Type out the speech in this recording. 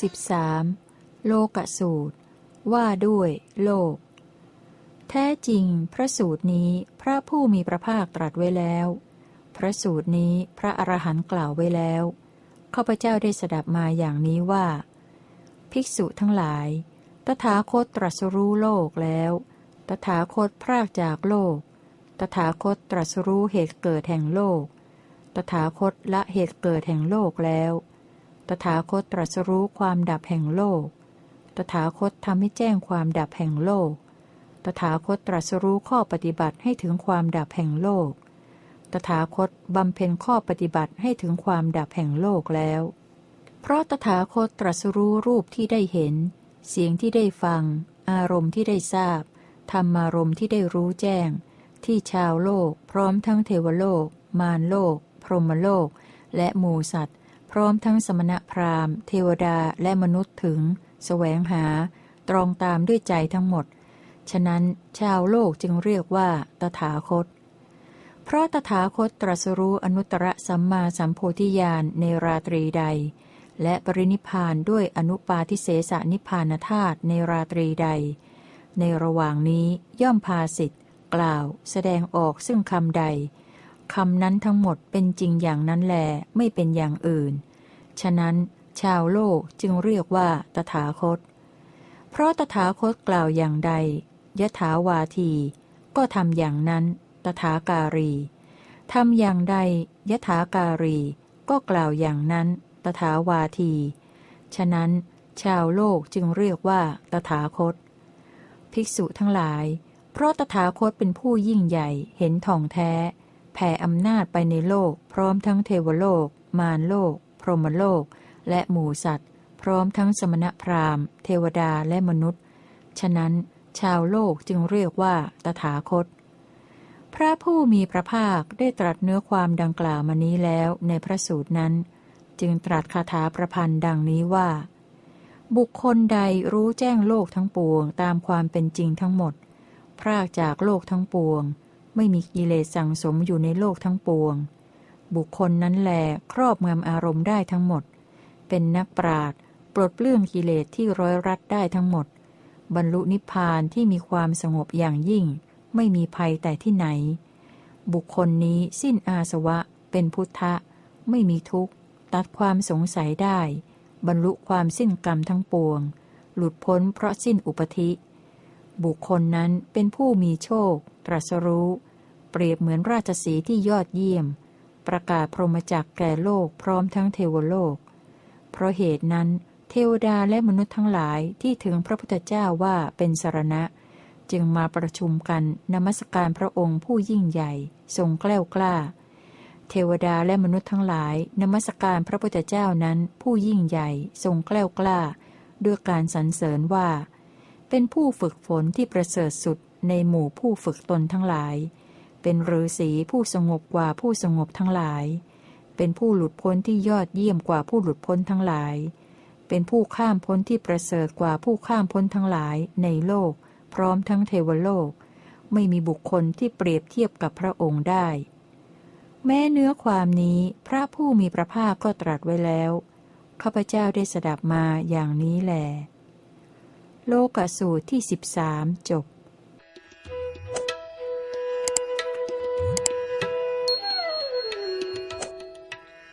13. โลกสูตร ว่าด้วย โลก แท้จริง พระสูตรนี้พระผู้มีพระภาคตรัสไว้แล้ว พระสูตรนี้พระอรหันต์กล่าวไว้แล้วข้าพเจ้าได้สดับมาอย่างนี้ว่า ภิกษุทั้งหลาย ตถาคตตรัสรู้โลกแล้ว ตถาคตพรากจากโลก ตถาคตตรัสรู้เหตุเกิดแห่งโลก ตถาคตละเหตุเกิดแห่งโลกแล้ว ตถาคตตรัสรู้ความดับแห่งโลก ตถาคตทำให้แจ้งความดับแห่งโลก ตถาคตตรัสรู้ข้อปฏิบัติให้ถึงความดับแห่งโลก ตถาคตบำเพ็ญข้อปฏิบัติให้ถึงความดับแห่งโลกแล้ว เพราะตถาคตตรัสรู้รูปที่ได้เห็น เสียงที่ได้ฟัง อารมณ์ที่ได้ทราบ ธรรมารมณ์ที่ได้รู้แจ้ง ที่ชาวโลก พร้อมทั้งเทวโลก มารโลก พรหมโลก และหมูสัตว พร้อมทั้งสมณพราหมณ์ เทวดาและมนุษย์ถึงสแสวงหา ตรองตามด้วยใจทั้งหมด ฉะนั้นชาวโลกจึงเรียกว่า ตถาคต เพราะตถาคตตรัสรู้อนุตตรสัมมาสัมโพธิญาณในราตรีใด และปรินิพานด้วยอนุปาทิเสสนิพานธาตุในราตรีใด ในระหว่างนี้ย่อมพาสิทธิ์กล่าว แสดงออกซึ่งคำใด คำนั้นทั้งหมดเป็นจริงอย่างนั้นแล ไม่เป็นอย่างอื่น ฉะนั้น ชาวโลกจึงเรียกว่าตถาคต เพราะตถาคตกล่าวอย่างใด ยถาวาที ก็ทำอย่างนั้น ตถาการีทำอย่างใด ยถาการี ก็กล่าวอย่างนั้น ตถาวาที ฉะนั้น ชาวโลกจึงเรียกว่าตถาคต ภิกษุทั้งหลาย เพราะตถาคตเป็นผู้ยิ่งใหญ่เห็นทองแท้ แผ่อำนาจไปในโลก พร้อมทั้งเทวโลก มารโลก พรหมโลก และหมูสัตว์ พร้อมทั้งสมณพราหมณ์ เทวดาและมนุษย์ ฉะนั้น ชาวโลกจึงเรียกว่าตถาคต พระผู้มีพระภาคได้ตรัสเนื้อความดังกล่าวมานี้แล้วในพระสูตรนั้น จึงตรัสคาถาประพันธ์ดังนี้ว่า บุคคลใดรู้แจ้งโลกทั้งปวงตามความเป็นจริงทั้งหมด พรากจากโลกทั้งปวง ไม่มีกิเลสสั่งสมอยู่ในโลกทั้งปวง บุคคลนั้นแหลครอบงำอารมณ์ได้ทั้งหมด เป็นนักปราดปลดเปลื้องกิเลสที่ร้อยรัดได้ทั้งหมด บรรลุนิพพานที่มีความสงบอย่างยิ่ง ไม่มีภัยแต่ที่ไหน บุคคลนี้สิ้นอาสวะ เป็นพุทธะ ไม่มีทุกข์ ตัดความสงสัยได้ บรรลุความสิ้นกรรมทั้งปวง หลุดพ้นเพราะสิ้นอุปธิ บุคคลนั้นเป็นผู้มีโชค ตรัสรู้ เปรียบเหมือนราชสีที่ยอดเยี่ยม ประกาศพรหมจักแก่โลกพร้อมทั้งเทวโลก เพราะเหตุนั้น เทวดาและมนุษย์ทั้งหลายที่ถึงพระพุทธเจ้าว่าเป็นสารณะ จึงมาประชุมกันนมัสการพระองค์ผู้ยิ่งใหญ่ ทรงแกล้วกล้า เทวดาและมนุษย์ทั้งหลายนมัสการพระพุทธเจ้านั้นผู้ยิ่งใหญ่ ทรงแกล้วกล้า ด้วยการสรรเสริญว่า เป็นผู้ฝึกฝนที่ประเสริฐสุดในหมู่ผู้ฝึกตนทั้งหลาย เป็นฤาษีผู้สงบกว่าผู้สงบทั้งหลาย เป็นผู้หลุดพ้นที่ยอดเยี่ยมกว่าผู้หลุดพ้นทั้งหลาย เป็นผู้ข้ามพ้นที่ประเสริฐกว่าผู้ข้ามพ้นทั้งหลายในโลก พร้อมทั้งเทวโลก ไม่มีบุคคลที่เปรียบเทียบกับพระองค์ได้ แม้เนื้อความนี้พระผู้มีพระภาคก็ตรัสไว้แล้วข้าพเจ้าได้สดับมาอย่างนี้แหลโลกสูตรที่สิบสามจบ